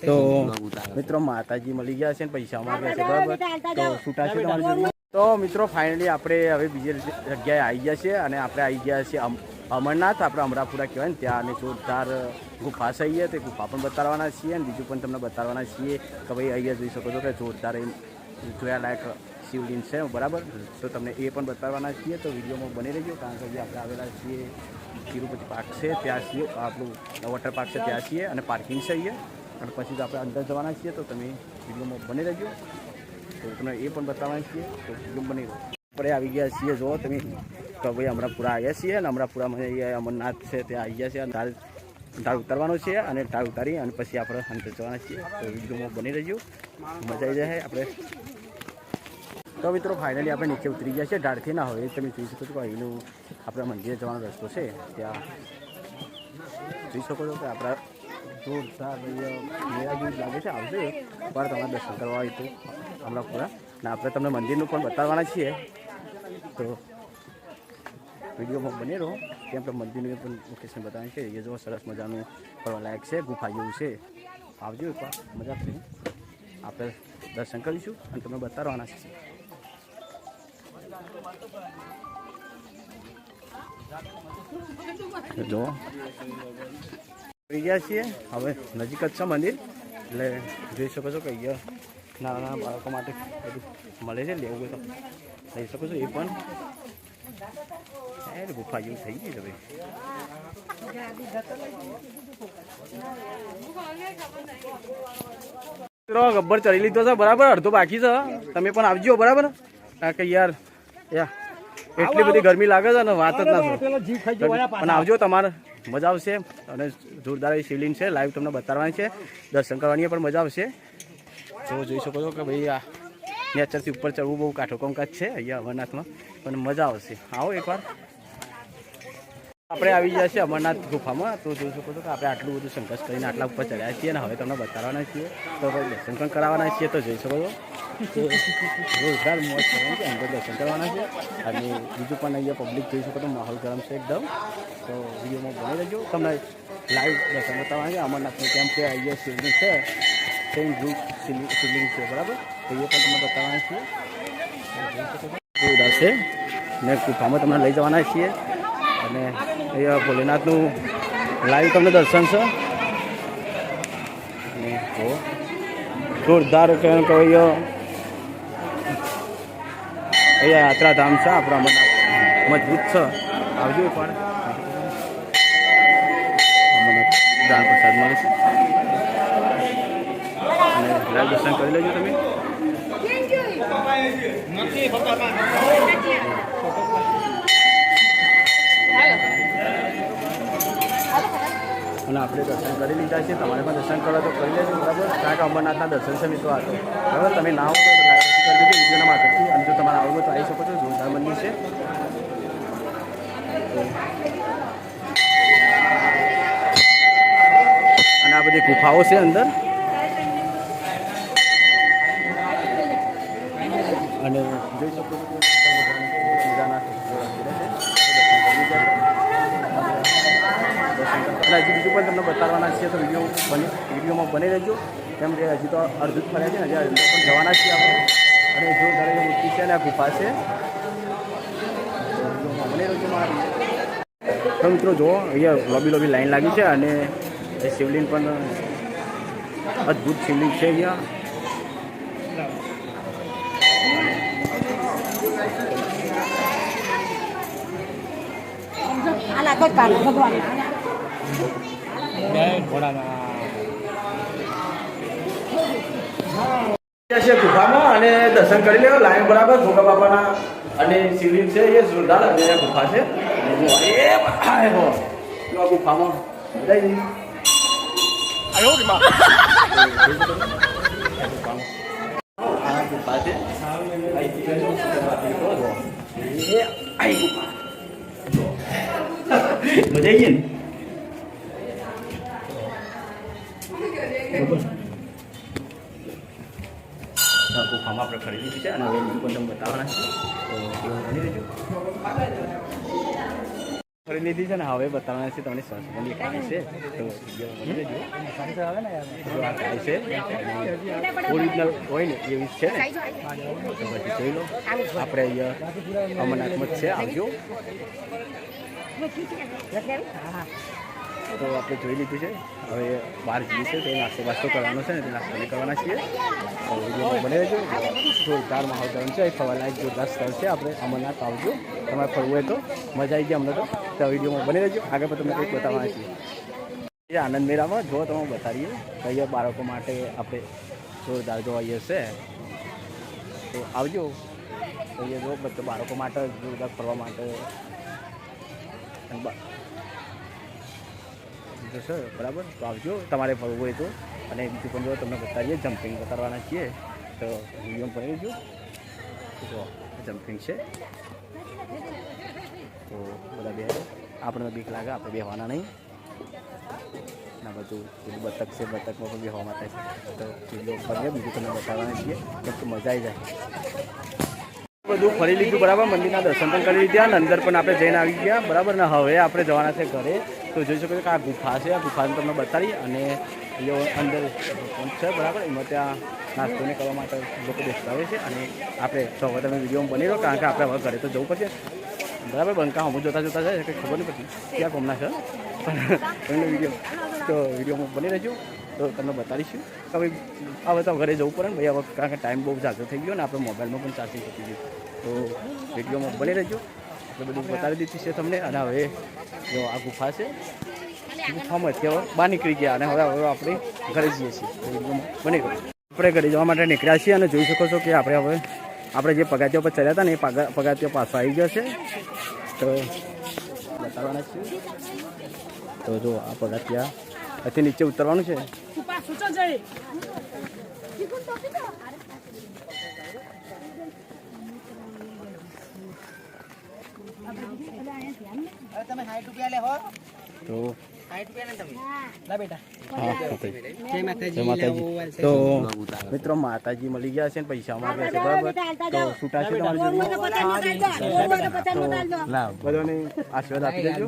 તો મિત્રો માતાજી મળી ગયા છે ને પૈસા માંગે છે બરાબર? તો છૂટા છે તમારી તો મિત્રો ફાઇનલી આપણે હવે બીજી જગ્યાએ આવી ગયા છે અને આપણે આવી ગયા છીએ અમરનાથ. આપણે અમરાપુરા કહેવાય ને ત્યાં અને જોરદાર ગુફા છે અહીંયા. તે ગુફા પણ બતાવવાના છીએ અને બીજું પણ તમને બતાવવાના છીએ કે ભાઈ અહીંયા જોઈ શકો છો કે જોરદાર એમ જોયા લાયક શિવલિંગ છે, બરાબર? તો તમને એ પણ બતાવવાના છીએ, તો વિડીયોમાં બની રહેજો, કારણ કે આપણે આવેલા છીએ તિરુપતિ પાર્ક છે, ત્યાં છીએ, આપણું વોટર પાર્ક છે, ત્યાં છીએ, અને પાર્કિંગ છે અહીંયા. અને પછી આપણે અંદર જવાના છીએ, તો તમે વિડીયોમાં બની રહેજો. તો તમને એ પણ બતાવવાના છીએ, તો વીડિયો બની રહ્યો આપણે આવી ગયા છીએ, જો તમે, તો ભાઈ અમરાપુરા આવ્યા છીએ, અને અમરાપુરામાં અમરનાથ છે, ત્યાં આવી ગયા છીએ અને ઢાળ ઢાળ ઉતારવાનો છે, અને ઢાળ ઉતારી, અને પછી આપણે અંદર જવાના છીએ, તો વિડીયોમાં બની રહેજો. મજા આવી જાય, આપણે તો મિત્રો ફાઇનલી આપણે નીચે ઉતરી ગયા છે ઢાળથી ના હોય, તમે જોઈ શકો છો કે અહીંનું આપણા મંદિરે જવાનો રસ્તો છે. ત્યાં જોઈ શકો છો કે આપણા જોરદાર મેળા જેવું લાગે છે. આવજો એકવાર તમારે દર્શન કરવા હોય તો. હમણાં પૂરા ને આપણે તમને મંદિરનું પણ બતાવવાના છીએ. તો વિડીયોમાં બની રહો કે આપણે મંદિરનું પણ લોકેશન બતાવવાનું છે એ જો સરસ મજાનું ફરવાલાયક છે, ગુફા જેવું છે. આવજો એકવાર મજા આપણે દર્શન કરીશું અને તમને બતાવવાના છે જો. ગયા છીએ. હવે નજીક જ છે મંદિર. એટલે જોઈ શકો છો કે અહીંયા નાના નાના બાળકો માટે બધું મળે છે, લેવું હોય તો લઈ શકો છો. એ પણ એ ગુફા જેવું થઈ ગઈ છે ભાઈ ગબ્બર ચડી લીધો છે, બરાબર? અડધો બાકી છે. તમે પણ આવજો, બરાબર? કારણ કે યાર એટલી બધી ગરમી લાગે છે ને વાત જ ના પણ આવજો તમારે મજા આવશે. અને જોરદાર શિવલિંગ છે. લાઈવ તમને બતાવવાની છે. દર્શન કરવાની પણ મજા આવશે. તો જોઈ શકો છો કે ભાઈ આ નેચરથી ઉપર ચડવું બહુ કાઠો કંકાજ છે અહીંયા અમરનાથમાં. પણ મજા આવશે. આવો એકવાર. આપણે આવી ગયા છીએ અમરનાથ ગુફામાં. તો જોઈ શકો છો કે આપણે આટલું બધું સંઘર્ષ કરીને આટલા ઉપર ચડ્યા છીએ અને હવે તમને બતાવવાના છીએ. તો દર્શન પણ કરાવવાના છીએ તો જોઈ શકો છો. કરવાની છે અંદર દર્શન કરવાના છે. અને બીજું પણ અહીંયા પબ્લિક જોઈ શકો તો માહોલ ગરમ છે એકદમ. તો વિડીયોમાં બની રહેજો. તમને લાઈવ દર્શન બતાવવાના છે. અમરનાથનું કેમ કે અહીંયા શિવલિંગ છે. સેમ બ્લુ શિવલિંગ છે, બરાબર? તો એ પણ તમને બતાવવાના છીએ. છે. ને ગુફામાં તમને લઈ જવાના છીએ. અને અહીંયા ભોલેનાથનું લાઈવ તમને દર્શન છે. જોરદાર કહેવાય અહીંયા યાત્રા યાત્રાધામ છે, આપણા મજબૂત છે. આવજો પણ. દાન પ્રસાદ મળે છે અને લાલ દર્શન કરી લેજો તમે અને આપણે દર્શન કરી લીધા છે. તમારે પણ દર્શન કરો તો કરી લેજો, બરાબર? કારણ કે અમરનાથના દર્શન છે મિત્રો આ તો. બરાબર? તમે ના આવો તો કરી દેજો વિડીયોના માધ્યમથી અને જો તમારે આવવું તો આવી શકો છો, જોરદાર મંદિર છે. અને આ બધી ગુફાઓ છે અંદર. અને જોઈ શકો છો હજી બીજું પણ તમને બતાવવાના છીએ તો વીડિયો બની વિડીયોમાં બની રહેજો. કેમ કે હજી તો અડધું જ ફર્યા છે ને, હજી પણ જવાના છીએ આપણે. અને જો દરેક મૂર્તિ છે આ ગુફા છે તો મિત્રો જુઓ, અહીંયા લોબી લોબી લાઈન લાગી છે અને એ શિવલિંગ પણ અદ્ભુત શિવલિંગ છે અહીંયા. ભગવાન ગુફામાં અને દર્શન કરી લેવા. લાઈન બરાબર, ભોગા બાપાના અને શિવલિંગ છે, એ જોરદાર અને ગુફા છે. મજા આવી ને? ગુફામાં આપણે ખરીદી છે અને હવે પણ તમને બતાવવાના છે. તો ફરી લીધી છે ને હવે બતાવવાના છે તમને સસપેન્ડ ગાય છે. તો ગાય છે. ઓરિજિનલ હોય ને એવી છે ને. તો પછી જોઈ લો. આપણે અહીંયા અમરનાથમાં જ છે. આવજો. તો આપણે જોઈ લીધું છે. હવે બહાર જઈએ છે તો નાસ્તો બાસ્તો કરવાનો છે ને, તે નાસ્તો કરવાના છીએ. વિડીયોમાં બને રહેજો. જોરદાર માહોલ ગરમ છે. ફરવાલાયક જોરદાર સ્થળ છે આપણે, અમરનાથ આવજો. તમારે ફરવું હોય તો મજા આવી જાય અમને તો તો વિડીયોમાં બને રહેજો. આગળ પણ તમને કંઈક બતાવવાના છીએ. એ આનંદ મેળામાં જો તમે બતાવીએ. કહીએ બાળકો માટે આપણે જોરદાર જોવા છે. તો આવજો. તો અહીંયા જો બાળકો માટે, જોરદાર ફરવા માટે. અને સર બરાબર? તો આવજો, તમારે ફરવું હોય તો. અને બીજું પણ જો, તમને બતાવીએ જમ્પિંગ બતાવવાના છીએ. તો વીડિયો ભરી જો જમ્પિંગ છે. તો બધા બે, આપણને બીક લાગે, આપણે બેહવાના નહીં. ના બધું, પેલું બતક છે, બતકમાં પણ બેહવા માટે. તો વીડિયો ફરીએ, બીજું તમને બતાવવાના છીએ. કે મજા આવી જાય. બધું ફરી લીધું, બરાબર? મંદિરના દર્શન પણ કરી લીધા, અને અંદર પણ આપણે જઈને આવી ગયા, બરાબર? ને હવે આપણે જવાના છે ઘરે. તો જોઈ શકો છો કે આ ગુફા છે. આ ગુફાને તમને બતાવી અને અંદર છે, બરાબર? એમાં ત્યાં નાસ્તોને કરવા માટે લોકો બેસતા હોય છે અને આપણે હવે તમે વીડિયો બની રહ્યો કારણ કે આપણે હવે ઘરે તો જવું પડશે. બરાબર? બંકા હું જોતા જોતા જાય કંઈ ખબર નહીં પડતી. ક્યાં કોમના છે? એમને વીડિયો. તો વિડીયોમાં બની રહેજો. તો તમને બતાવીશું કે ભાઈ હવે તો ઘરે જવું પડે ને ભાઈ. હવે કારણ કે ટાઈમ બહુ ઝાઝો થઈ ગયો ને, આપણે મોબાઈલમાં પણ ચાર્જિંગ થતી ગયું તો વિડીયોમાં બની રહેજો. આપણે બધું બતાવી દીધું છે તમને. અને હવે જો આ ગુફા છે. ગુફામાં અત્યારે બહાર નીકળી ગયા અને હવે હવે આપણે ઘરે જઈએ છીએ. બની ગયું. આપણે ઘરે જવા માટે નીકળ્યા છીએ અને જોઈ શકો છો કે આપણે હવે આપણે જે પગાતિયા પર ચડ્યા હતા ને એ પગા પગાતિયા પાછો આવી ગયો છે. તો બતાવવાના છીએ. તો જો આ પગથિયા અહીંથી નીચે ઉતરવાનું છે. તમે સાઠ રૂપિયા લે હો. તો? મિત્રો માતાજી મળી ગયા છે ને પૈસા માંગ્યા છે બરાબર? તો છૂટા છે તમારી બધાને આશીર્વાદ આપી દેજો.